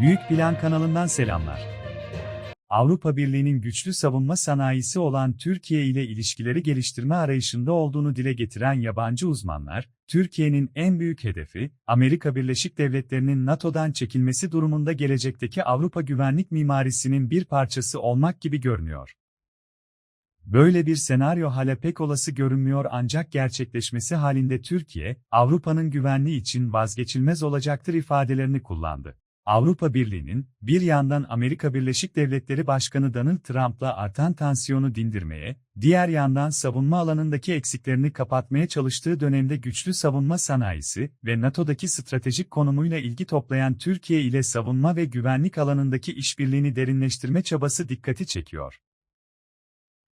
Büyük Plan kanalından selamlar. Avrupa Birliği'nin güçlü savunma sanayisi olan Türkiye ile ilişkileri geliştirme arayışında olduğunu dile getiren yabancı uzmanlar, Türkiye'nin en büyük hedefi, Amerika Birleşik Devletleri'nin NATO'dan çekilmesi durumunda gelecekteki Avrupa güvenlik mimarisinin bir parçası olmak gibi görünüyor. Böyle bir senaryo hala pek olası görünmüyor ancak gerçekleşmesi halinde Türkiye, Avrupa'nın güvenliği için vazgeçilmez olacaktır ifadelerini kullandı. Avrupa Birliği'nin, bir yandan Amerika Birleşik Devletleri Başkanı Donald Trump'la artan tansiyonu dindirmeye, diğer yandan savunma alanındaki eksiklerini kapatmaya çalıştığı dönemde güçlü savunma sanayisi ve NATO'daki stratejik konumuyla ilgi toplayan Türkiye ile savunma ve güvenlik alanındaki işbirliğini derinleştirme çabası dikkati çekiyor.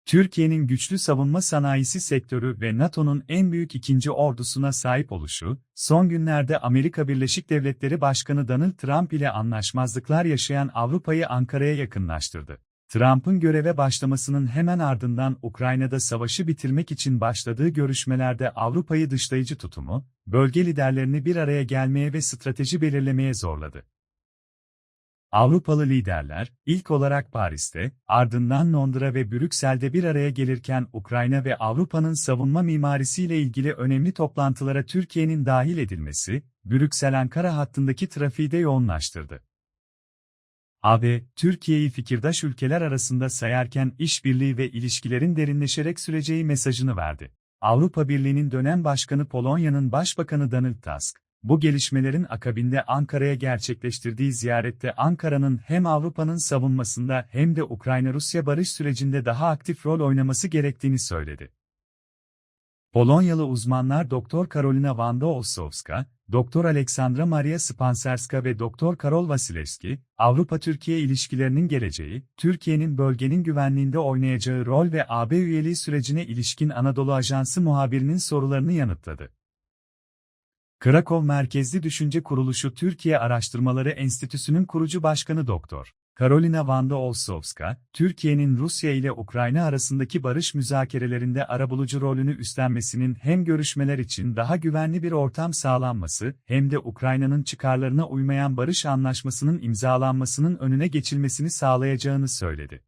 Türkiye'nin güçlü savunma sanayisi sektörü ve NATO'nun en büyük ikinci ordusuna sahip oluşu, son günlerde Amerika Birleşik Devletleri Başkanı Donald Trump ile anlaşmazlıklar yaşayan Avrupa'yı Ankara'ya yakınlaştırdı. Trump'ın göreve başlamasının hemen ardından Ukrayna'da savaşı bitirmek için başladığı görüşmelerde Avrupa'yı dışlayıcı tutumu, bölge liderlerini bir araya gelmeye ve strateji belirlemeye zorladı. Avrupalı liderler, ilk olarak Paris'te, ardından Londra ve Brüksel'de bir araya gelirken Ukrayna ve Avrupa'nın savunma mimarisiyle ilgili önemli toplantılara Türkiye'nin dahil edilmesi, Brüksel-Ankara hattındaki trafiği de yoğunlaştırdı. AB, Türkiye'yi fikirdaş ülkeler arasında sayarken işbirliği ve ilişkilerin derinleşerek süreceği mesajını verdi. Avrupa Birliği'nin dönem başkanı Polonya'nın Başbakanı Donald Tusk, bu gelişmelerin akabinde Ankara'ya gerçekleştirdiği ziyarette Ankara'nın hem Avrupa'nın savunmasında hem de Ukrayna-Rusya barış sürecinde daha aktif rol oynaması gerektiğini söyledi. Polonyalı uzmanlar Dr. Karolina Wanda Ossowska, Dr. Aleksandra Maria Spanserska ve Dr. Karol Vasilevski, Avrupa-Türkiye ilişkilerinin geleceği, Türkiye'nin bölgenin güvenliğinde oynayacağı rol ve AB üyeliği sürecine ilişkin Anadolu Ajansı muhabirinin sorularını yanıtladı. Krakow merkezli düşünce kuruluşu Türkiye Araştırmaları Enstitüsü'nün kurucu başkanı Dr. Karolina Wanda Olsowska, Türkiye'nin Rusya ile Ukrayna arasındaki barış müzakerelerinde arabulucu rolünü üstlenmesinin hem görüşmeler için daha güvenli bir ortam sağlanması, hem de Ukrayna'nın çıkarlarına uymayan barış anlaşmasının imzalanmasının önüne geçilmesini sağlayacağını söyledi.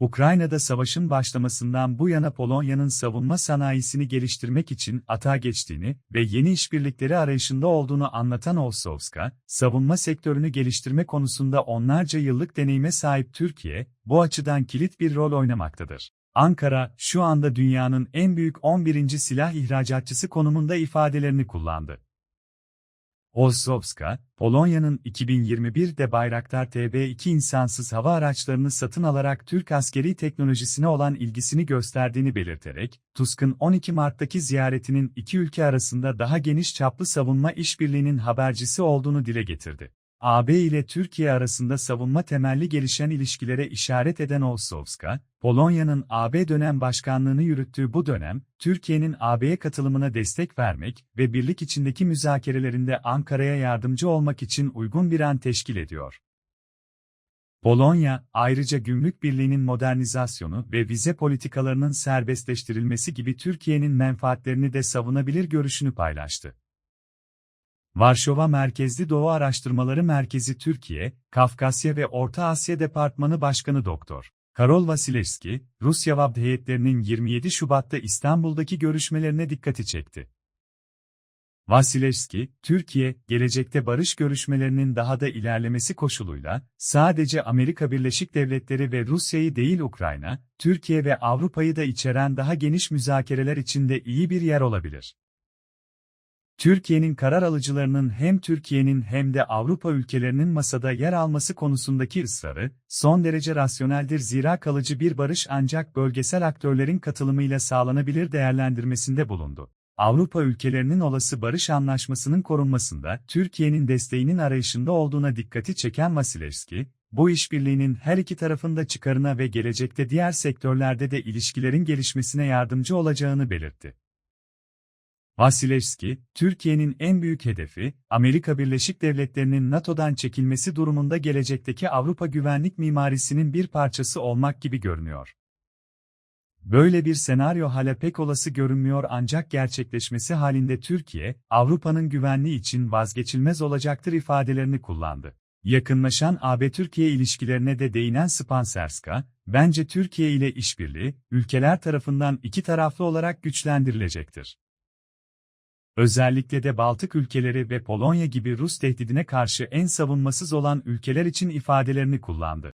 Ukrayna'da savaşın başlamasından bu yana Polonya'nın savunma sanayisini geliştirmek için atağa geçtiğini ve yeni işbirlikleri arayışında olduğunu anlatan Olsowska, savunma sektörünü geliştirme konusunda onlarca yıllık deneyime sahip Türkiye, bu açıdan kilit bir rol oynamaktadır. Ankara, şu anda dünyanın en büyük 11. silah ihracatçısı konumunda ifadelerini kullandı. Olsowska, Polonya'nın 2021'de Bayraktar TB2 insansız hava araçlarını satın alarak Türk askeri teknolojisine olan ilgisini gösterdiğini belirterek, Tusk'ın 12 Mart'taki ziyaretinin iki ülke arasında daha geniş çaplı savunma işbirliğinin habercisi olduğunu dile getirdi. AB ile Türkiye arasında savunma temelli gelişen ilişkilere işaret eden Olsowska, Polonya'nın AB dönem başkanlığını yürüttüğü bu dönem, Türkiye'nin AB'ye katılımına destek vermek ve birlik içindeki müzakerelerinde Ankara'ya yardımcı olmak için uygun bir an teşkil ediyor. Polonya, ayrıca gümrük birliğinin modernizasyonu ve vize politikalarının serbestleştirilmesi gibi Türkiye'nin menfaatlerini de savunabilir görüşünü paylaştı. Varşova Merkezli Doğu Araştırmaları Merkezi Türkiye, Kafkasya ve Orta Asya Departmanı Başkanı Doktor. Karol Vasilevski, Rusya VAB heyetlerinin 27 Şubat'ta İstanbul'daki görüşmelerine dikkati çekti. Vasilevski, Türkiye, gelecekte barış görüşmelerinin daha da ilerlemesi koşuluyla, sadece Amerika Birleşik Devletleri ve Rusya'yı değil Ukrayna, Türkiye ve Avrupa'yı da içeren daha geniş müzakereler içinde iyi bir yer olabilir. Türkiye'nin karar alıcılarının hem Türkiye'nin hem de Avrupa ülkelerinin masada yer alması konusundaki ısrarı, son derece rasyoneldir zira kalıcı bir barış ancak bölgesel aktörlerin katılımıyla sağlanabilir değerlendirmesinde bulundu. Avrupa ülkelerinin olası barış anlaşmasının korunmasında Türkiye'nin desteğinin arayışında olduğuna dikkati çeken Vasilevski, bu işbirliğinin her iki tarafında çıkarına ve gelecekte diğer sektörlerde de ilişkilerin gelişmesine yardımcı olacağını belirtti. Vasilevski, Türkiye'nin en büyük hedefi, Amerika Birleşik Devletleri'nin NATO'dan çekilmesi durumunda gelecekteki Avrupa güvenlik mimarisinin bir parçası olmak gibi görünüyor. Böyle bir senaryo hala pek olası görünmüyor ancak gerçekleşmesi halinde Türkiye, Avrupa'nın güvenliği için vazgeçilmez olacaktır ifadelerini kullandı. Yakınlaşan AB-Türkiye ilişkilerine de değinen Spanserska, bence Türkiye ile işbirliği, ülkeler tarafından iki taraflı olarak güçlendirilecektir. Özellikle de Baltık ülkeleri ve Polonya gibi Rus tehdidine karşı en savunmasız olan ülkeler için ifadelerini kullandı.